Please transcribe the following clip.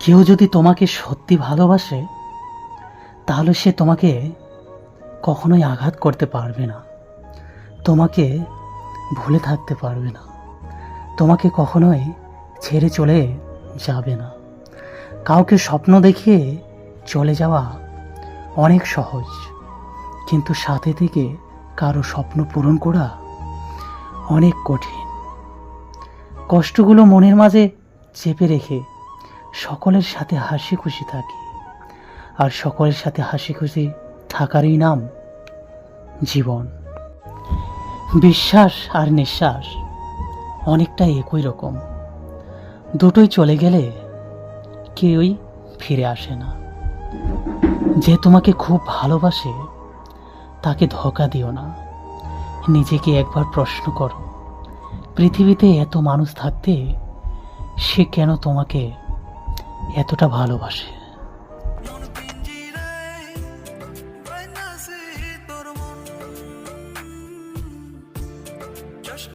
কেউ যদি তোমাকে সত্যি ভালোবাসে, তাহলে সে তোমাকে কখনোই আঘাত করতে পারবে না। তোমাকে ভুলে থাকতে পারবে না। তোমাকে কখনোই ছেড়ে চলে যাবে না। কাউকে স্বপ্ন দেখিয়ে চলে যাওয়া অনেক সহজ, কিন্তু সাথে থেকে কারও স্বপ্ন পূরণ করা অনেক কঠিন। কষ্টগুলো মনের মাঝে চেপে রেখে সকলের সাথে হাসি খুশি থাকি। আর সকলের সাথে হাসি খুশি থাকারই নাম জীবন। বিশ্বাস আর নিঃশ্বাস অনেকটাই একই রকম। দুটোই চলে গেলে কেউই ফিরে আসে না। যে তোমাকে খুব ভালোবাসে, তাকে ধোকা দিও না। নিজেকে একবার প্রশ্ন করো, পৃথিবীতে এত মানুষ থাকতে সে কেন তোমাকে এতটা ভালোবাসে।